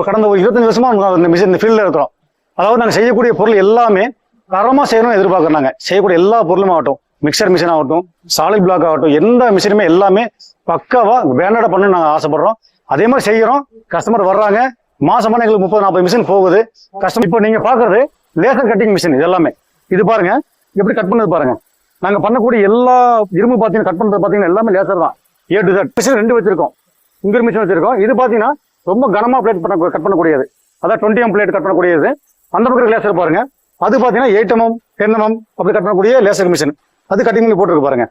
கடந்த ஒரு இருபத்தஞ்சு வருஷமா இந்த மிஷின் இந்த ஃபீல்டில் இருக்கிறோம். அதாவது நாங்கள் செய்யக்கூடிய பொருள் எல்லாமே தரமாக செய்யணும்னு எதிர்பார்க்குறோம் நாங்கள் செய்யக்கூடிய எல்லா பொருளும் ஆகட்டும் மிக்சர் மிஷின் ஆகட்டும் சாலிட் பிளாக் ஆகட்டும் எந்த மிஷினுமே எல்லாமே பக்காவா பிராண்டடா பண்ணணும்னு நாங்கள் ஆசைப்படுறோம். அதே மாதிரி செய்கிறோம் கஸ்டமர் வர்றாங்க. மாசமான எங்களுக்கு முப்பது நாற்பது மிஷின் போகுது. கஸ்டமர் இப்போ நீங்கள் பார்க்குறது லேசர் கட்டிங் மிஷின் இது எல்லாமே. இது பாருங்க. எப்படி கட் பண்ணது பாருங்க. நாங்கள் பண்ணக்கூடிய எல்லா இரும்பு பார்த்தீங்கன்னா கட் பண்ணுறது பார்த்தீங்கன்னா எல்லாமே லேசர் தான். ஏ டு தட் மிஷின் ரெண்டு வச்சிருக்கோம். இங்கிரு மிஷின் வச்சிருக்கோம். இது பார்த்தீங்கன்னா ரொம்ப கனமாக பிளேட் பண்ண கட் பண்ணக்கூடியது. அதான் டுவெண்ட்டி எம் பிளேட் கட் பண்ணக்கூடியது. அந்த பக்கம் லேசர் பாருங்க. அது பார்த்தீங்கன்னா எயிட் எம்எம் டென் எம்எம் அப்படி கட் பண்ணக்கூடிய லேசர் மிஷின் அது கட்டிங் போட்டுருக்கு பாருங்க.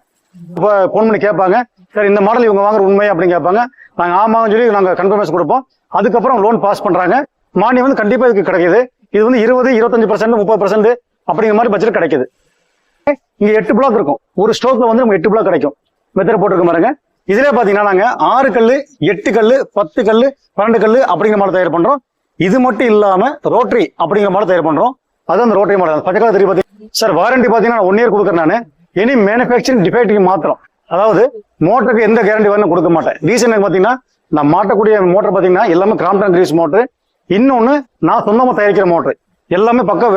இப்போ ஃபோன் பண்ணி கேட்பாங்க. சார் இந்த மாடல் இவங்க வாங்குற உண்மை அப்படின்னு கேட்பாங்க. நாங்கள் ஆமான்னு சொல்லி நாங்கள் கன்ஃபர்மேஷன் கொடுப்போம். அதுக்கப்புறம் லோன் பாஸ் பண்ணுறாங்க மானியம் வந்து கண்டிப்பாக இதுக்கு கிடைக்குது. இது வந்து இருபது இருபத்தஞ்சு பர்சன்ட் முப்பது பர்சன்ட் அப்படிங்கிற மாதிரி பட்ஜெட் கிடைக்குது. இங்கே எட்டு பிளாக் இருக்கும். ஒரு ஸ்டோக்கில் வந்து நமக்கு எட்டு பிளாக் கிடைக்கும். மெத்தட் போட்டிருக்க பாருங்க. இதுல பாத்தீங்கன்னா நாங்க ஆறு கல்லு எட்டு கல்லு பத்து கல்லு பன்னெண்டு கல்லு அப்படிங்கிற மாதிரி தயார் பண்றோம். இது மட்டும் இல்லாம ரோட்டரி அப்படிங்கிற மாதிரி தயார் பண்றோம். அது அந்த ரோட்டரி மாடல். பச்சை கலர் தெரியும் பாத்தீங்கன்னா சார் வாரண்டி பாத்தீங்கன்னா ஒன் இயர் கொடுக்குறேன் நான். எனி மேனுஃபேக்சரிங் டிஃபெக்ட்டுக்கு மாத்திரம். அதாவது மோட்டருக்கு எந்த கேரண்டி வரணும் கொடுக்க மாட்டேன். ரீசன் பாத்தீங்கன்னா நான் மாட்டக்கூடிய மோட்டர் பாத்தீங்கன்னா எல்லாமே கிராம்டன் கிரீஸ் மோட்டர் இன்னொன்னு நான் சொந்தமா தயாரிக்கிற மோட்டர் எல்லாமே பக்கம்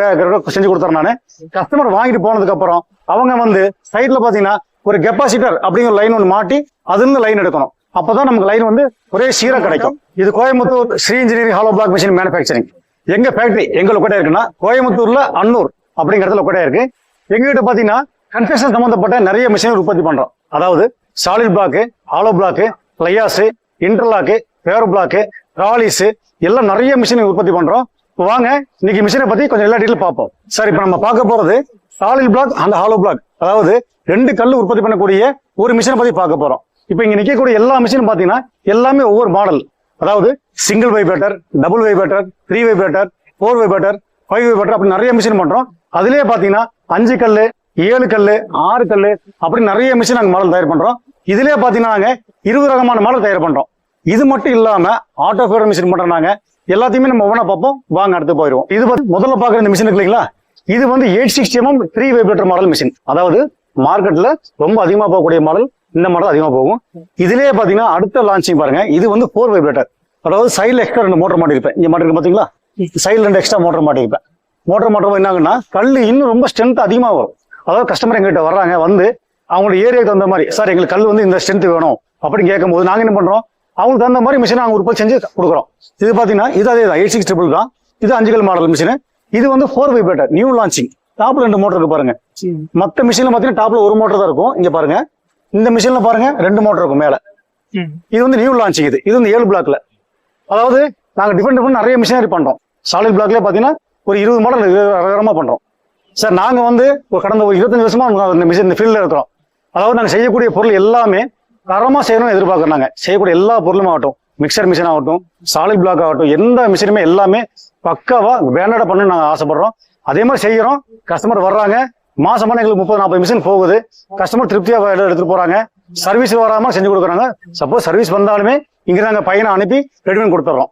செஞ்சு கொடுத்துறேன் நான். கஸ்டமர் வாங்கிட்டு போனதுக்கு அப்புறம் அவங்க வந்து சைட்ல பாத்தீங்கன்னா ஒரு கெப்பாசிட்டர் அப்படிங்கிற லைன் ஒன்று மாட்டி அதுலேருந்து லைன் எடுக்கணும். அப்போதான் நமக்கு லைன் வந்து ஒரே சீராக கிடைக்கும். இது Coimbatore Sri engineering hollow block machine manufacturing எங்க ஃபேக்டரி எங்க லொக்கேட்டா இருக்குன்னா கோயம்புத்தூர்ல அன்னூர் அப்படிங்கிற இடத்துல லொக்கேட்டா இருக்கு. எங்ககிட்ட பாத்தீங்கன்னா கன்ஸ்ட்ரக்ஷன் சம்பந்தப்பட்ட நிறைய மிஷின் உற்பத்தி பண்றோம். அதாவது solid block hollow block fly ash interlock paver block ராலிஸு எல்லாம் நிறைய மிஷினை உற்பத்தி பண்றோம். வாங்க இன்னைக்கு மிஷினை பத்தி கொஞ்சம் எல்லா டீட்டெயில் பார்ப்போம். சார் இப்போ நம்ம பார்க்க போறது சாலிட் பிளாக் அந்த ஹாலோ பிளாக் அதாவது ரெண்டு கல் உற்பத்தி பண்ணக்கூடிய ஒரு மிஷினை பத்தி பார்க்க போறோம். இப்போ இங்க நிக்கக்கூடிய எல்லா மிஷினும் பாத்தீங்கன்னா எல்லாமே ஒவ்வொரு மாடல் அதாவது single vibrator double vibrator three vibrator four vibrator five vibrator அப்படி நிறைய மிஷின் பண்றோம். அதுலயே பாத்தீங்கன்னா அஞ்சு கல் ஏழு கல் ஆறு கல் அப்படி நிறைய மிஷின் நாங்க மாடல் தயார் பண்றோம். இதுலயே பாத்தீங்கன்னா நாங்க இருபது ரகமான மாடல் தயார் பண்றோம். இது மட்டும் இல்லாம ஆட்டோ ஃபேர் மிஷின் பண்றோம் நாங்க எல்லாத்தையுமே நம்ம ஒவ்வொன்றா பார்ப்போம். வாங்க அடுத்து போயிடுவோம். இது பார்த்து முதல்ல பாக்குற இந்த மிஷின் இருக்கு இல்லைங்களா? இது வந்து eight sixty mm three vibrator model machine அதாவது மார்க்கெட்ல ரொம்ப அதிகமா போகக்கூடிய மாடல் இந்த மாடல் அதிகமா போகும். இதுலயே பாத்தீங்கன்னா அடுத்த லான்ச்சிங் பாருங்க. இது வந்து ஃபோர் வைப்ரேட்டர் அதாவது சைடுல எக்ஸ்ட்ரா ரெண்டு மோட்டர் மாட்டிருப்பேன் இங்க மாட்டிருக்கு பாத்தீங்களா? சைடுல ரெண்டு எக்ஸ்ட்ரா மோட்டர் மாட்டிருப்பேன் மோட்டர் மாட்டோம் என்னாங்கன்னா கல் இன்னும் ரொம்ப ஸ்ட்ரென்த் அதிகமா வரும். அதாவது கஸ்டமர் எங்ககிட்ட வர்றாங்க வந்து அவங்களோட ஏரியாவுக்கு தகுந்த மாதிரி சார் எங்களுக்கு கல் வந்து இந்த ஸ்ட்ரென்த் வேணும். அப்படின்னு கேட்கும்போது நாங்க என்ன பண்றோம்? அவங்களுக்கு தகுந்த மாதிரி மிஷினை நாங்க உற்பத்தி செஞ்சு கொடுக்குறோம். இது பாத்தீங்கன்னா இது அதே தான் எயிட் சிக்ஸ் ட்ரிபிள் தான். இது அஞ்சு கல் மாடல் மிஷின் இது வந்து ஃபோர் வைப்ரேட்டர் நியூ லான்ச்சிங் டாப்ல ரெண்டு மோட்டர் இருக்கு பாருங்க. மத்த மிஷின்ல பாத்தீங்கன்னா டாப்ல ஒரு மோட்டர் தான் இருக்கும். இங்க பாருங்க. இந்த மிஷின்ல பாருங்க ரெண்டு மோட்டர் இருக்கும் மேல. இது வந்து நியூ லான்ச்சிங் இது. இது வந்து ஏழு பிளாக்ல அதாவது நாங்க டிஃபரெண்ட் டிஃபரெண்ட் நிறைய மிஷினரி பண்றோம். சாலிட் பிளாக்ல பாத்தீங்கன்னா ஒரு இருபது மாடல் ரகரமா பண்றோம். சார் நாங்க வந்து ஒரு கடந்த ஒரு இருபத்தஞ்சு வருஷமா இந்த மிஷின் இந்த ஃபீல்ட்ல இருக்கிறோம். அதாவது நாங்க செய்யக்கூடிய பொருள் எல்லாமே தரமா செய்யணும்னு எதிர்பார்க்கறோம் நாங்க. செய்யக்கூடிய எல்லா பொருளும் ஆகட்டும். மிக்சர் மிஷின் ஆகட்டும் சாலிட் பிளாக் ஆகட்டும் எந்த மிஷினுமே எல்லாமே பக்காவா பிராண்டடா பண்ணணும்னு நாங்க ஆசைப்படுறோம். அதே மாதிரி செய்யறோம். கஸ்டமர் வர்றாங்க. மாசமான எங்களுக்கு முப்பது நாற்பது மிஷின் போகுது. கஸ்டமர் திருப்தியா எடு- எடுத்துட்டு போறாங்க. சர்வீஸ் வராம செஞ்சு கொடுக்குறாங்க. சப்போஸ் சர்வீஸ் வந்தாலுமே இங்க நாங்க பையனை அனுப்பி ரெடி பண்ணி கொடுத்துறோம்.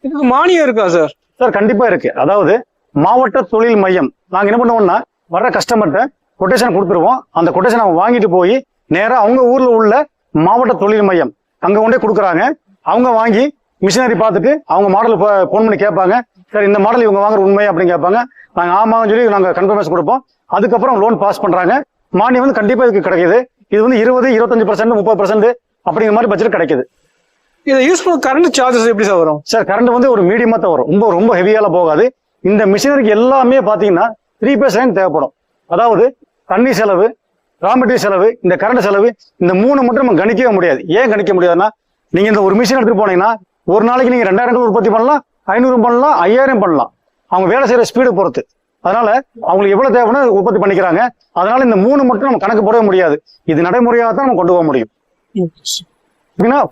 இதுக்கு மானியம் இருக்கா சார் சார் கண்டிப்பா இருக்கு. அதாவது மாவட்ட தொழில் மையம். நாங்க என்ன பண்ணுவோம்னா வர்ற கஸ்டமர்கிட்ட கொட்டேஷன் கொடுத்துருவோம். அந்த கொட்டேஷன் அவங்க வாங்கிட்டு போய் நேரா அவங்க ஊர்ல உள்ள மாவட்ட தொழில் மையம் அங்க கொண்டே கொடுக்குறாங்க. அவங்க வாங்கி மிஷினரி பார்த்துட்டு அவங்க மாடல் ஃபோன் பண்ணி கேட்பாங்க. சார் இந்த மாடல் இவங்க வாங்குற உண்மை அப்படின்னு கேட்பாங்க. நாங்க ஆமான்னு சொல்லி நாங்க கன்ஃபர்மேஷன் கொடுப்போம். அதுக்கப்புறம் லோன் பாஸ் பண்றாங்க. மானியம் வந்து கண்டிப்பா இதுக்கு கிடைக்குது. இது வந்து இருபது இருபத்தஞ்சு பர்சன்ட் முப்பது பர்சன்ட் அப்படிங்கிற மாதிரி பட்ஜெட் கிடைக்குது. இதை யூஸ் பண்ண கரண்ட் சார்ஜஸ் எப்படி சார் வரும்? சார் கரண்ட் வந்து ஒரு மீடியமா தான் வரும். ரொம்ப ரொம்ப ஹெவியால போகாது. இந்த மிஷினரிக்கு எல்லாமே பாத்தீங்கன்னா த்ரீ பேஸ் லைன் தேவைப்படும். அதாவது தண்ணி செலவு ரா மெட்டீரியல் செலவு இந்த கரண்ட் செலவு இந்த மூணு மட்டும் நம்ம கணிக்கவே முடியாது. ஏன் கணிக்க முடியாதுன்னா நீங்க இந்த ஒரு மிஷின் எடுத்துட்டு போனீங்கன்னா ஒரு நாளைக்கு நீங்க ரெண்டாயிரம் கல் உற்பத்தி பண்ணலாம் ஐநூறு பண்ணலாம் ஐயாயிரம் பண்ணலாம். அவங்க வேலை செய்யற ஸ்பீடு பொறுத்து. அதனால அவங்களுக்கு எவ்வளவு தேவைன்னு உற்பத்தி பண்ணிக்கிறாங்க. அதனால இந்த மூணு மட்டும் நம்ம கணக்கு போடவே முடியாது. இது நடைமுறையாக தான் நம்ம கொண்டு போக முடியும்.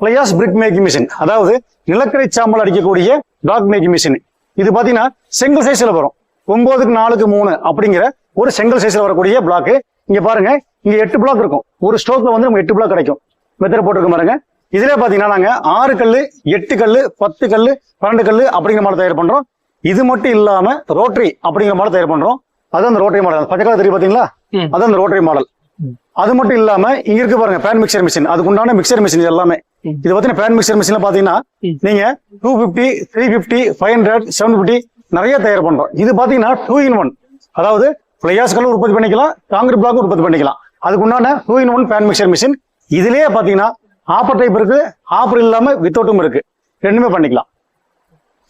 பிளையாஸ் பிரிக் மேக்கிங் மிஷின் அதாவது நிலக்கரி சாம்பல் அடிக்கக்கூடிய டாக் மேக்கிங் மிஷின் இது பாத்தீங்கன்னா செங்கல் சைஸ்ல வரும். ஒன்பதுக்கு நாலுக்கு மூணு அப்படிங்கிற ஒரு செங்கல் சைஸ்ல வரக்கூடிய பிளாக் இங்க பாருங்க இங்க எட்டு பிளாக் இருக்கும். ஒரு ஸ்டோக்ல வந்து நமக்கு எட்டு பிளாக் கிடைக்கும். மெத்தட் போட்டுருக்க பாருங்க. இதுல பாத்தீங்கன்னா நாங்க ஆறு கல்லு எட்டு கல்லு பத்து கல்லு பன்னெண்டு கல்லு அப்படிங்கிற மாடல் தயார் பண்றோம். இது மட்டும் இல்லாம ரோட்டரி அப்படிங்கிற மாடல் தயார் பண்றோம். அது அந்த ரோட்டரி மாடல் பச்சை கலர் தெரியும் பாத்தீங்களா? ம். அது அந்த ரோட்டரி மாடல் அது மட்டும் இல்லாம இங்க இருக்கு பாருங்க பேன் மிக்சர் மிஷின் அதுக்கு உண்டான மிக்சர் மிஷின் எல்லாமே. இது பார்த்தீங்கன்னா பேன் மிக்சர் மிஷின்ல பாத்தீங்கன்னா. நீங்க two fifty three fifty five hundred seven fifty நிறைய தயார் பண்றோம். இது பாத்தீங்கன்னா டூ இன் ஒன் அதாவது பிளேயர்ஸ் கல்லும் உற்பத்தி பண்ணிக்கலாம் காங்கிரீட் பிளாக் உற்பத்தி பண்ணிக்கலாம். அதுக்கு உண்டான two in one pan mixer machine இதுலயே பாத்தீங்கன்னா ஆப்பர் டைப் இருக்கு. ஆப்பர் இல்லாம வித்தவுட்டும் இருக்கு. ரெண்டுமே பண்ணிக்கலாம்.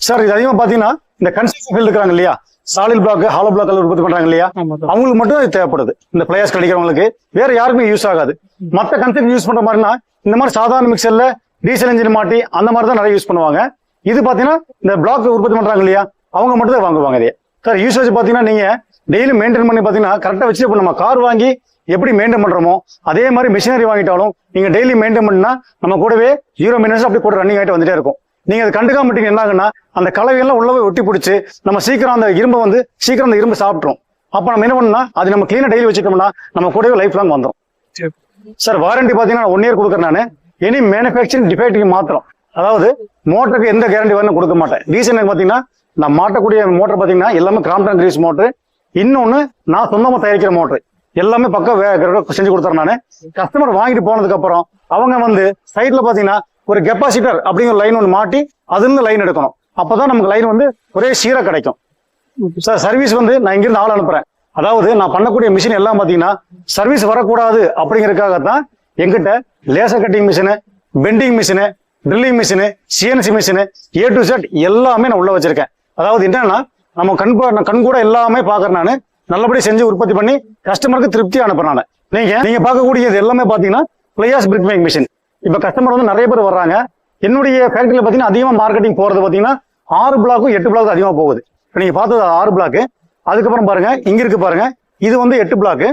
சார் இது அதிகமா பாத்தீங்கன்னா இந்த கன்ஸ்ட்ரக்ஷன் ஃபீல்டு இருக்காங்க இல்லையா? சாலிட் பிளாக் ஹாலோ பிளாக் உற்பத்தி பண்றாங்க இல்லையா? அவங்களுக்கு மட்டும் இது தேவைப்படுது. இந்த பிளேயர்ஸ் கிடைக்கிறவங்களுக்கு. வேற யாருக்குமே யூஸ் ஆகாது. மத்த கன்செப்ட் யூஸ் பண்ற மாதிரினா இந்த மாதிரி சாதாரண மிக்சர்ல டீசல் இன்ஜின் மாட்டி அந்த மாதிரி தான் நிறைய யூஸ் பண்ணுவாங்க. இது பாத்தீங்கன்னா இந்த பிளாக் உற்பத்தி பண்றாங்க இல்லையா? அவங்க மட்டும் தான் வாங்குவாங்க இதே சார் யூசேஜ் பாத்தீங்கன்னா நீங்க டெய்லி மெயின்டைன் பண்ணி பாத்தீங்கன்னா கரெக்டா வச்சு இப்ப நம்ம கார் வாங்கி எப்படி மெயின்டைன் பண்றோமோ அதே மாதிரி மிஷினரி வாங்கிட்டாலும் நீங்க டெய்லி மெயின்டைன் பண்ணா நம்ம கூடவே ஜீரோ மினிட்ஸ் அப்படி கூட ரன்னிங் ஆகிட்டு வந்துட்டே இருக்கும். நீங்க அதை கண்டுக்காம விட்டீங்க என்ன ஆகுன்னா அந்த கலவையெல்லாம் உள்ளவே ஒட்டி பிடிச்சி நம்ம சீக்கிரம் அந்த இரும்பை வந்து சீக்கிரம் அந்த இரும்பு சாப்பிட்றோம் அப்ப நம்ம என்ன பண்ணா அது நம்ம கிளீனா டெய்லி வச்சுட்டோம்னா நம்ம கூடவே லைஃப் லாங் வந்துடும் சரி. வாரண்டி பாத்தீங்கன்னா ஒன் இயர் கொடுக்குறேன் நான். எனி மேனுஃபேக்சரிங் டிஃபெக்ட்டுக்கு மாத்திரம். அதாவது மோட்டருக்கு எந்த கேரண்டி வரணும் கொடுக்க மாட்டேன். ரீசன் பாத்தீங்கன்னா நான் மாட்டக்கூடிய மோட்டர் பாத்தீங்கன்னா எல்லாமே கிராம்டன் கிரீஸ் மோட்டர் இன்னொன்னு நான் சொந்தமா தயாரிக்கிற மோட்டர் எல்லாமே பக்கம் செஞ்சு கொடுத்துறேன் நான். கஸ்டமர் வாங்கிட்டு போனதுக்கு அப்புறம் அவங்க வந்து சைட்ல பாத்தீங்கன்னா ஒரு கெப்பாசிட்டர் அப்படிங்கிற லைன் ஒன்று மாட்டி அதுல லைன் எடுக்கணும். அப்பதான் நமக்கு லைன் வந்து ஒரே சீரா கிடைக்கும். சார் சர்வீஸ் வந்து நான் இங்கிருந்து ஆள் அனுப்புறேன். அதாவது நான் பண்ணக்கூடிய மிஷின் எல்லாம் பாத்தீங்கன்னா சர்வீஸ் வரக்கூடாது அப்படிங்கறதுக்காக தான் எங்கிட்ட laser cutting machine bending machine drilling machine CNC machine A to Z எல்லாமே நான் உள்ள வச்சிருக்கேன். அதாவது என்னன்னா நம்ம கண் கண் கூட எல்லாமே பாக்குறேன் நான். நல்லபடியாக செஞ்சு உற்பத்தி பண்ணி கஸ்டமருக்கு திருப்தி அனுப்புறாங்க நான் நீங்க நீங்க பார்க்கக்கூடியது எல்லாமே பாத்தீங்கன்னா fly ash brick make machine இப்ப கஸ்டமர் வந்து நிறைய பேர் வர்றாங்க. என்னுடைய ஃபேக்டரியில பாத்தீங்கன்னா அதிகமா மார்க்கெட்டிங் போறது பாத்தீங்கன்னா ஆறு பிளாக்கும் எட்டு பிளாக் அதிகமா போகுது. நீங்க பார்த்தது ஆறு பிளாக் அதுக்கப்புறம் பாருங்க இங்க இருக்கு பாருங்க இது வந்து எட்டு பிளாக்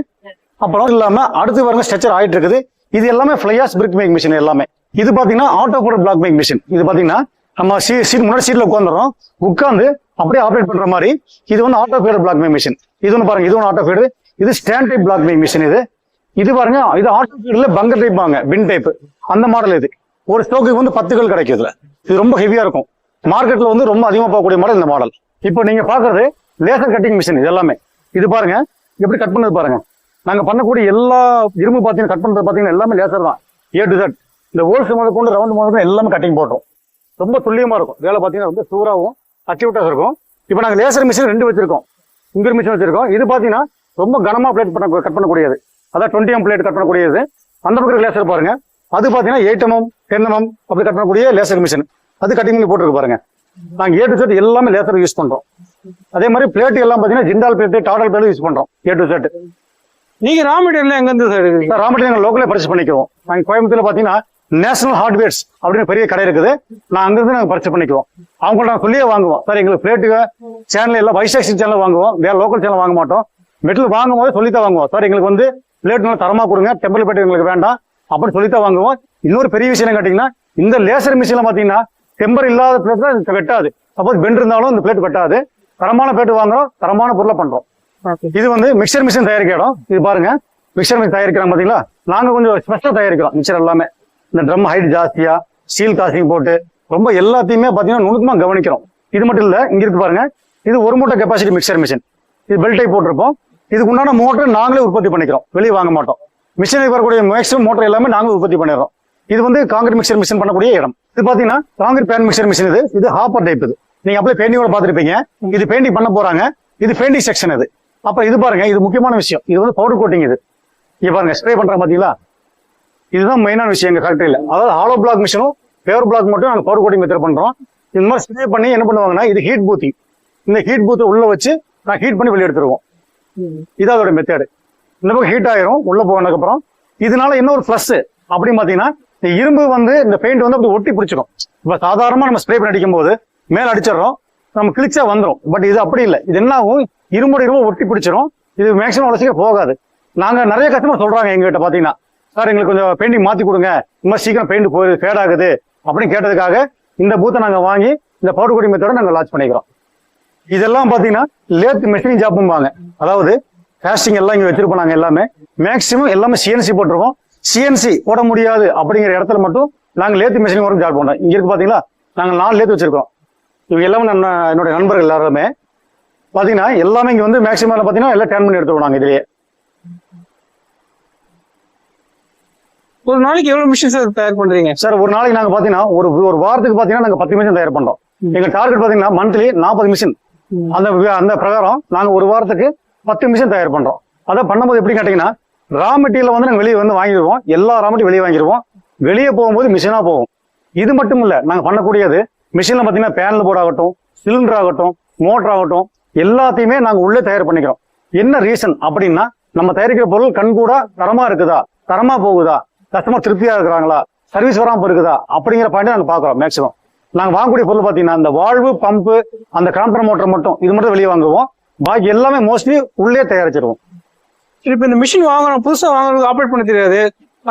அப்புறம் இல்லாம அடுத்து பாருங்க ஸ்ட்ரக்சர் ஆயிட்டு இருக்குது. இது எல்லாமே ஃபிளையாஸ் பிரிக் மேக் மிஷின் எல்லாமே. இது பாத்தீங்கன்னா ஆட்டோ போட பிளாக் மேக் மிஷின் இது பாத்தீங்கன்னா நம்ம சீ சீட் முன்னாடி சீட்ல உட்காந்துறோம் உட்காந்து அப்படியே ஆப்ரேட் பண்ற மாதிரி இது வந்து auto feeder block make machine இது ஒன்று பாருங்க இது ஒன்று ஆட்டோ ஃபீடு இது stand type block make machine இது. இது பாருங்க இது ஆட்டோ ஃபீடர்ல பங்கர் டைப் வாங்க பின் டைப் அந்த மாடல் இது. ஒரு ஸ்டோக்கு வந்து பத்து கல் கிடைக்கும் இதுல. இது ரொம்ப ஹெவியா இருக்கும். மார்க்கெட்ல வந்து ரொம்ப அதிகமா போகக்கூடிய மாடல் இந்த மாடல் இப்போ நீங்க பாக்குறது லேசர் கட்டிங் மிஷின் இது எல்லாமே. இது பாருங்க எப்படி கட் பண்ணது பாருங்க. நாங்க பண்ணக்கூடிய எல்லா இரும்பு பாத்தீங்கன்னா கட் பண்றது பாத்தீங்கன்னா எல்லாமே லேசர் தான். ஏ டு தட் இந்த ஹோல்ஸ் முதல் கொண்டு ரவுண்ட் முதல் எல்லாமே கட்டிங் போட்டோம். ரொம்ப துல்லியமா இருக்கும். வேலை பாத்தீங்கன்னா ரொம்ப சூறாவும் அக்யூட்டா இருக்கும். இப்போ நாங்க லேசர் மிஷின் ரெண்டு வச்சிருக்கோம். இங்க மிஷின் வச்சிருக்கோம். இது பாத்தீங்கன்னா ரொம்ப கனமா பிளேட் பண்ண கட் பண்ணக்கூடியது. அதான் டுவெண்ட்டி எம் பிளேட் கட் பண்ணக்கூடியது. அந்த பக்கம் லேசர் பாருங்க. அது பாத்தீங்கன்னா எயிட் எம்எம் டென் எம்எம் அப்படி கட் பண்ணக்கூடிய லேசர் மிஷின் அது கட்டிங் போட்டுருக்கு பாருங்க. நாங்க ஏ டு செட் எல்லாமே லேசர் யூஸ் பண்றோம். அதே மாதிரி பிளேட் எல்லாம் பாத்தீங்கன்னா ஜிண்டால் பிளேட் டாடல் பிளேட் யூஸ் பண்றோம். ஏ டு செட் நீங்க ரா மெட்டீரியல் எங்க இருந்து சார் ரா மெட்டீரியல் லோக்கலே பர்ச்சேஸ் பண்ணிக்குவோம். நாங்க கோயம்புத்தூர்ல பாத்தீங்கன்னா நேஷனல் ஹார்ட்வேர்ஸ் அப்படின்னு பெரிய கடை இருக்குது. நான் அங்கிருந்து நாங்க பர்ச்சேஸ் பண்ணிக்குவோம். அவங்கள்ட்ட நாங்க சொல்லியே வாங்குவோம். சார் எங்களுக்கு பிளேட்டுக்கு சேனல் எல்லாம் வைசாக்சி சேனல் வாங்குவோம். வேற லோக்கல் சேனல் வாங்க மாட்டோம். மெட்டல் வாங்கும் போது சொல்லித்தான் வாங்குவோம். சார் எங்களுக்கு வந்து பிளேட் நல்லா தரமா கொடுங்க. டெம்பிள் பிளேட் எங்களுக்கு வேண்டாம். அப்படின்னு சொல்லித்தான் வாங்குவோம். இன்னொரு பெரிய விஷயம் கேட்டீங்கன்னா இந்த லேசர் மிஷின்ல பாத்தீங்கன்னா டெம்பர் இல்லாத பிளேட் தான் வெட்டாது. சப்போஸ் பெண்ட் இருந்தாலும் இந்த பிளேட் வெட்டாது. தரமான பிளேட் வாங்குறோம். தரமான பொருளை பண்றோம். ஓகே இது வந்து மிக்சர் மிஷின் தயாரிக்க இடம். இது பாருங்க. மிக்சர் மிஷின் தயாரிக்கிறாங்க பாத்தீங்களா? நாங்க கொஞ்சம் ஸ்பெஷலா தயாரிக்கிறோம். மிக்சர் எல்லாமே. இந்த ட்ரம் ஹைட் ஜாஸ்தியா ஸ்டீல் காசிங் போட்டு ரொம்ப எல்லாத்தையுமே பார்த்தீங்கன்னா நுணுக்கமாக கவனிக்கிறோம். இது மட்டும் இல்லை இங்க இருக்கு பாருங்க. இது ஒரு மூட்டை கெப்பாசிட்டி மிக்சர் மிஷின் இது பெல் டைப் போட்டிருப்போம். இதுக்கு உண்டான மோட்டர் நாங்களே உற்பத்தி பண்ணிக்கிறோம். வெளியே வாங்க மாட்டோம். மிஷினுக்கு வரக்கூடிய மேக்ஸிமம் மோட்டர் எல்லாமே நாங்களும் உற்பத்தி பண்ணிடுறோம். இது வந்து காங்கிரீட் மிக்சர் மிஷின் பண்ணக்கூடிய இடம். இது பாத்தீங்கன்னா காங்கிரீட் பேன் மிக்சர் மிஷின் இது. இது ஹாப்பர் டைப் இது. நீங்க அப்படியே பெயிண்டிங்கோட பார்த்துருப்பீங்க. இது பெயிண்டிங் பண்ண போறாங்க. இது பெயிண்டிங் செக்ஷன் இது. அப்ப இது பாருங்க இது முக்கியமான விஷயம். இது வந்து பவுடர் கோட்டிங் இது. இங்க பாருங்க ஸ்ப்ரே பண்றாங்க பாத்தீங்களா? இதுதான் மெயினான விஷயம் எங்க ஃபேக்டரியில அதாவது ஹாலோ பிளாக் மிஷினும் பேவர் பிளாக் மட்டும் நாங்க பவுடர் கோட்டிங் மெத்தட் பண்றோம். இந்த மாதிரி ஸ்ப்ரே பண்ணி என்ன பண்ணுவாங்கன்னா இது ஹீட் பூத்திங் இந்த ஹீட் பூத்தை உள்ள வச்சு நான் ஹீட் பண்ணி வெளியே எடுத்துருவோம். இது அதோட மெத்தேடு இந்த பக்கம் ஹீட் ஆயிரும் உள்ள போனதுக்கு அப்புறம். இதனால என்ன ஒரு ப்ளஸ் அப்படின்னு பாத்தீங்கன்னா இந்த இரும்பு வந்து இந்த பெயிண்ட் வந்து அப்படி ஒட்டி பிடிச்சிடும். இப்ப சாதாரணமா நம்ம ஸ்ப்ரே பண்ணி அடிக்கும் போது மேல அடிச்சிடறோம் நம்ம கிழிச்சா வந்துடும் பட் இது அப்படி இல்லை. இது என்ன ஆகும்? இரும்போட இரும்பு ஒட்டி பிடிச்சிரும். இது மேக்ஸிமம் அவ்வளோ சீக்கிரம் போகாது. நாங்க நிறைய கஸ்டமர் சொல்றாங்க எங்ககிட்ட பாத்தீங்கன்னா சார் எங்களுக்கு கொஞ்சம் பெயிண்டிங் மாத்தி கொடுங்க. ரொம்ப சீக்கிரம் பெயிண்ட் போயிடுது ஃபேட் ஆகுது அப்படின்னு கேட்டதுக்காக இந்த பூத்தை நாங்க வாங்கி இந்த பவுடர் கொடி மெத்தோட நாங்க லான்ச் பண்ணிக்கிறோம். இதெல்லாம் பாத்தீங்கன்னா லேத் மெஷினிங் ஜாப்பும்பாங்க அதாவது காஸ்டிங் எல்லாம் இங்க வச்சிருப்போம் நாங்க எல்லாமே. மேக்ஸிமம் எல்லாமே சிஎன்சி போட்டிருக்கோம். சிஎன்சி போட முடியாது அப்படிங்கிற இடத்துல மட்டும் நாங்க லேத் மிஷினிங் ஒர்க் ஜாப் பண்றோம். இங்க இருக்கு பாத்தீங்களா? நாங்க நாலு லேத் வச்சிருக்கோம் இவங்க எல்லாமே நம்ம என்னுடைய நண்பர்கள் எல்லாருமே. பாத்தீங்கன்னா எல்லாமே இங்க வந்து மேக்ஸிமம் பாத்தீங்கன்னா எல்லாம் டேன் பண்ணி எடுத்துருவோம் நாங்க இதுலயே. ஒரு நாளைக்கு எவ்வளவு மிஷின் சார் தயார் பண்றீங்க? சார் ஒரு நாளைக்கு நாங்க பாத்தீங்கன்னா ஒரு ஒரு வாரத்துக்கு பாத்தீங்கன்னா நாங்க பத்து மிஷின் தயார் பண்றோம். எங்க டார்கெட் பாத்தீங்கன்னா மந்த்லி நாற்பது மிஷின் அந்த அந்த பிரகாரம் நாங்க ஒரு வாரத்துக்கு பத்து மிஷின் தயார் பண்றோம். அதை பண்ணும்போது எப்படி கேட்டீங்கன்னா ரா மெட்டீரியல் வந்து நாங்க வெளியே வந்து வாங்கிடுவோம். எல்லா ரா மெட்டீரியல் வெளியே வாங்கிடுவோம். வெளியே போகும்போது மிஷினா போகும். இது மட்டும் இல்ல நாங்க பண்ணக்கூடியது மிஷின்ல பாத்தீங்கன்னா பேனல் போர்ட் ஆகட்டும் சிலிண்டர் ஆகட்டும் மோட்டர் ஆகட்டும் எல்லாத்தையுமே நாங்க உள்ளே தயார் பண்ணிக்கிறோம். என்ன ரீசன் அப்படின்னா நம்ம தயாரிக்கிற பொருள் கண்கூட தரமா இருக்குதா? தரமா போகுதா? கஸ்டமர் திருப்தியா இருக்கிறாங்களா? சர்வீஸ் வராம இருக்குதா அப்படிங்கிற பாயிண்ட் நாங்க பாக்குறோம் மேக்ஸிமம் நாங்க வாங்கக்கூடிய பொருள் பாத்தீங்கன்னா அந்த வால்வு பம்பு அந்த கிராம்பர் மோட்டர் மட்டும் இது மட்டும் வெளியே வாங்குவோம். பாக்கி எல்லாமே மோஸ்ட்லி உள்ளே தயாரிச்சிருவோம். சரி இப்ப இந்த மிஷின் வாங்கணும் புதுசா வாங்குறதுக்கு ஆப்ரேட் பண்ண தெரியாது.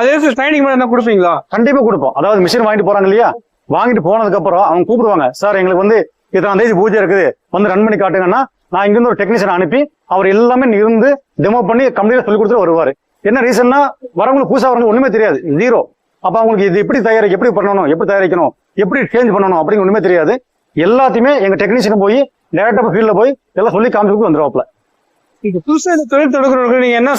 அதே ட்ரைனிங் என்ன கொடுப்பீங்களா? கண்டிப்பா கொடுப்போம். அதாவது மிஷின் வாங்கிட்டு போறாங்க இல்லையா? வாங்கிட்டு போனதுக்கு அப்புறம் அவங்க கூப்பிடுவாங்க சார் எங்களுக்கு வந்து இத்தனை தேதி பூஜை இருக்குது. வந்து ரன் பண்ணி காட்டுங்கன்னா நான் இங்கிருந்து ஒரு டெக்னீஷியன் அனுப்பி அவர் எல்லாமே இருந்து டெமோ பண்ணி கம்ப்ளீட்டா சொல்லி கொடுத்துட்டு வருவாரு. என்ன ரீசன்னா வரவங்களுக்கு புதுசா வரவங்க ஒண்ணுமே தெரியாது. ஜீரோ அப்ப அவங்களுக்கு இது எப்படி தயாரிக்க எப்படி பண்ணணும் எப்படி தயாரிக்கணும் எப்படி சேஞ்ச் பண்ணணும் அப்படிங்கிற ஒண்ணுமே தெரியாது. எல்லாத்தையுமே எங்க டெக்னீஷியன் போய் டேரக்டா ஃபீல்ட்ல போய் எல்லாம் சொல்லி காமிச்சு வந்துருவாப்ல இப்ப புதுசா இந்த தொழில் தொடங்குறவங்களுக்கு நீங்க என்ன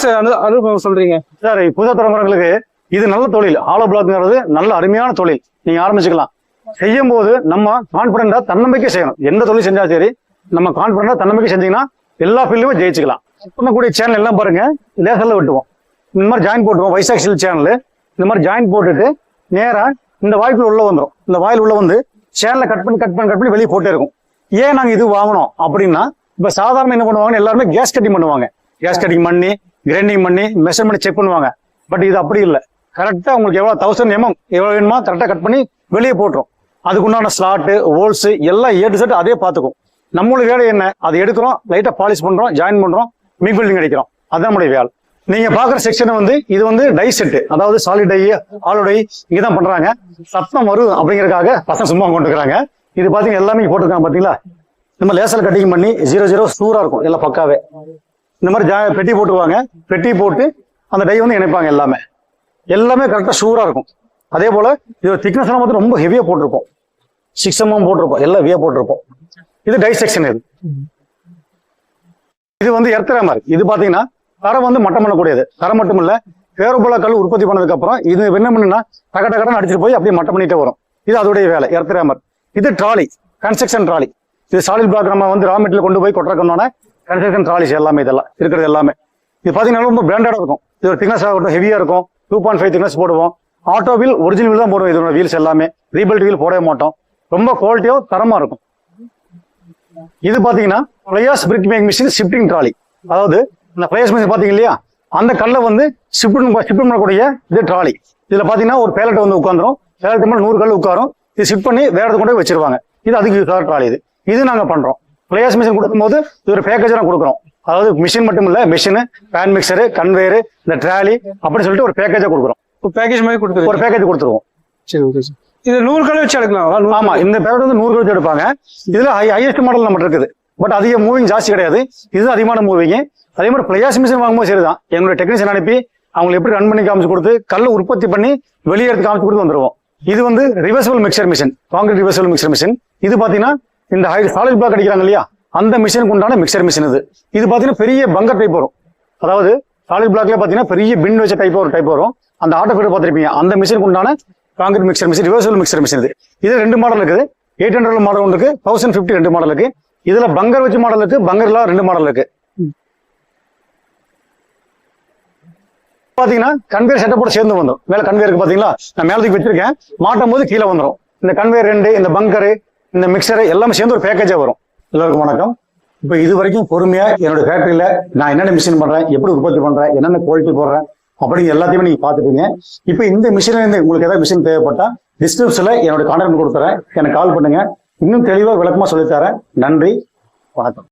அனுபவம் சொல்றீங்க? சார் புதுசா தலைமுறைகளுக்கு இது நல்ல தொழில். ஆலோ பிளாக்ங்கிறது நல்ல அருமையான தொழில். நீங்க ஆரம்பிச்சுக்கலாம். செய்யும் போது நம்ம கான்பிடண்டா தன்னம்பிக்கை செய்யணும். எந்த தொழில் செஞ்சா சரி நம்ம கான்பிடண்டா தன்னம்பிக்கை செஞ்சீங்கன்னா எல்லா ஃபீல்டுமே ஜெயிச்சுக்கலாம். பண்ணக்கூடிய சேனல் எல்லாம் பாருங்க லேசர்ல விட்டுவோம். இந்த மாதிரி ஜாயின் போட்டுருவோம் வைசாக் சில் சேனல் இந்த மாதிரி ஜாயின் போட்டுட்டு நேராக இந்த வாய்க்குள்ள உள்ள வந்துடும் இந்த வாயில் உள்ள வந்து சேனலை கட் பண்ணி கட் பண்ணி கட் பண்ணி வெளியே போட்டே இருக்கும். ஏன் நாங்கள் இது வாங்கணும் அப்படின்னா இப்போ சாதாரண என்ன பண்ணுவாங்க எல்லாருமே கேஸ் கட்டிங் பண்ணுவாங்க. கேஸ் கட்டிங் பண்ணி கிரைண்டிங் பண்ணி மெஷர் பண்ணி செக் பண்ணுவாங்க. பட் இது அப்படி இல்லை. கரெக்டாக உங்களுக்கு எவ்வளோ தௌசண்ட் எம்எம் எவ்வளோ வேணுமோ கரெக்டாக கட் பண்ணி வெளியே போட்டுரும். அதுக்குண்டான ஸ்லாட்டு ஹோல்ஸ் எல்லாம் ஏ டு செட் அதே பார்த்துக்கும். நம்மளுடைய வேலை என்ன? அதை எடுக்கிறோம் லைட்டாக பாலிஷ் பண்ணுறோம் ஜாயின் பண்ணுறோம் மீன் பில்டிங் அடிக்கிறோம். அதான் நம்மளுடைய வேலை. நீங்க பாக்குற செக்ஷன் வந்து இது வந்து டை செட்டு அதாவது சாலிட் டை ஆலோ டை இங்கதான் பண்றாங்க. சத்தம் வரும் அப்படிங்கறதுக்காக பசங்க சும்மா கொண்டு இருக்கிறாங்க இது பாத்தீங்க எல்லாமே போட்டிருக்காங்க பாத்தீங்களா? நம்ம லேசர் கட்டிங் பண்ணி ஜீரோ ஜீரோ சூரா இருக்கும் எல்லாம் பக்காவே. இந்த மாதிரி ஜா பெட்டி போட்டுவாங்க பெட்டி போட்டு அந்த டை வந்து இணைப்பாங்க எல்லாமே. எல்லாமே கரெக்டாக சூரா இருக்கும். அதே போல இது திக்னஸ் mm எல்லாம் வந்து ரொம்ப ஹெவியா போட்டிருப்போம் சிக்ஸ் எம்எம் போட்டிருப்போம் எல்லாம் ஹெவியா போட்டிருப்போம் இது டை செக்ஷன் இது. இது வந்து எர்த்தராமர் இது பாத்தீங்கன்னா தரம் வந்து மட்டம் பண்ணக்கூடியது. தரம் மட்டும் இல்ல வேறுபல கல் உற்பத்தி பண்ணதுக்கு அப்புறம் இது என்ன பண்ணுன்னா டக டகடன்னு அடிச்சுட்டு போய் அப்படியே மட்டம் பண்ணிட்டே வரும். இது அதோடைய வேலை எர்த்தராமர் இது ட்ராலி கன்ஸ்ட்ரக்ஷன் ட்ராலி இது சாலிட் பிளாக் நம்ம வந்து ரா மெட்டீரியல் கொண்டு போய் கொட்டுறக்கணும்னா கன்ஸ்ட்ரக்ஷன் ட்ராலிஸ் எல்லாமே இதெல்லாம் இருக்கிறது எல்லாமே. இது பார்த்தீங்கன்னா ரொம்ப பிராண்டடாக இருக்கும். இது ஒரு திக்னஸ் ஆகட்டும் ஹெவியாக இருக்கும். டூ பாயிண்ட் ஃபைவ் திக்னஸ் போடுவோம். ஆட்டோ வீல் ஒரிஜினல் வீல் தான் போடுவோம் இதோட வீல்ஸ் எல்லாமே. ரீபில்ட் வீல் போடவே மாட்டோம். ரொம்ப குவாலிட்டியோ தரமா இருக்கும். இது பாத்தீங்கன்னா brick make machine shifting trolley அதாவது இந்த பிளேயர்ஸ் மிஷின் பாத்தீங்க இல்லையா அந்த கல்லை வந்து ஷிஃப்ட் ஷிஃப்ட் பண்ணக்கூடிய இது ட்ராலி இதுல பாத்தீங்கன்னா ஒரு பேலட் வந்து உட்காந்துரும் பேலட் மேல நூறு கல் உட்காரும். இது ஷிஃப்ட் பண்ணி வேற இடத்துக்கு கொண்டு வச்சிருவாங்க. இது அதுக்கு யூஸ் ஆகிற ட்ராலி இது. இது நாங்க பண்றோம். பிளேயர்ஸ் மிஷின் கொடுக்கும்போது இது ஒரு பேக்கேஜ் கொடுக்குறோம். அதாவது மிஷின் மட்டும் இல்ல மிஷின் பேன் மிக்சரு கன்வேயர் இந்த ட்ராலி அப்படின்னு சொல்லிட்டு ஒரு பேக்கேஜா கொடுக்குறோம். ஒரு பேக்கேஜ் மாதிரி ஒரு கொடுத்துருக்கோம் பேக்கேஜ் கொடுத்துருவோம். சரி ஓகே சார் இது நூறு கலை வச்சு எடுக்கலாம். ஆமா இந்த பேரட் வந்து நூறு கழிச்சு எடுப்பாங்க. இதுல ஹையஸ்ட் மாடல் நம்ம இருக்குது. பட் அதிக மூவிங் ஜாஸ்தி கிடையாது. இது அதிகமான மூவிங் அதே மாதிரி பிளையாஸ் மிஷின் வாங்கும்போது சரிதான். எங்களுடைய டெக்னீஷியன் அனுப்பி அவங்களை எப்படி ரன் பண்ணி காமிச்சு கொடுத்து கல்லை உற்பத்தி பண்ணி வெளியே எடுத்து காமிச்சு கொடுத்து வந்துருவோம். இது வந்து reversible mixer machine concrete reversible mixer machine இது பாத்தீங்கன்னா இந்த ஹை சாலிட் பிளாக் அடிக்கிறாங்க இல்லையா? அந்த மிஷினுக்கு உண்டான மிக்சர் மிஷின் இது. இது பாத்தீங்கன்னா பெரிய பங்கர் டைப் வரும். அதாவது சாலிட் பிளாக்ல பாத்தீங்கன்னா பெரிய பின் வச்ச டைப் ஒரு டைப் வரும். அந்த ஆட்டோ ஃபீடர் பார்த்திருப்பீங்க. அந்த மிஷினுக்கு உண்டான concrete mixer machine reversible mixer machine இது. இது ரெண்டு மாடல் இருக்குது. எயிட் ஹண்ட்ரட் மாடல் ஒன்று இருக்கு. தௌசண்ட் ஃபிஃப்டி ரெண்டு மாடல் இருக்கு. இதுல பங்கர் வச்ச மாடல் இருக்கு. பங்கர்ல ரெண்டு மாடல் இருக்கு. பாத்தீங்கன்னா கன்வேர் செட்டப்போட சேர்ந்து வந்துடும் மேல கன்வேருக்கு பாத்தீங்களா? நான் மேலத்துக்கு வச்சிருக்கேன். மாட்டும் போது கீழே வந்துடும் இந்த கன்வேர் ரெண்டு இந்த பங்கரு இந்த மிக்சரு எல்லாமே சேர்ந்து ஒரு பேக்கேஜா வரும். எல்லாருக்கும் வணக்கம். இப்போ இது வரைக்கும் பொறுமையா என்னோட ஃபேக்டரியில நான் என்னென்ன மிஷின் பண்றேன் எப்படி உற்பத்தி பண்றேன் என்னென்ன குவாலிட்டி போடுறேன் அப்படிங்க எல்லாத்தையுமே நீங்க பாத்துட்டீங்க இப்போ இந்த மிஷின்ல இருந்து உங்களுக்கு ஏதாவது மிஷின் தேவைப்பட்டா டிஸ்கிரிப்ஷன்ல என்னோட கான்டாக்ட் கொடுத்துறேன். எனக்கு கால் பண்ணுங்க. இன்னும் தெளிவா விளக்கமா சொல்லித்தரேன். நன்றி. வணக்கம்.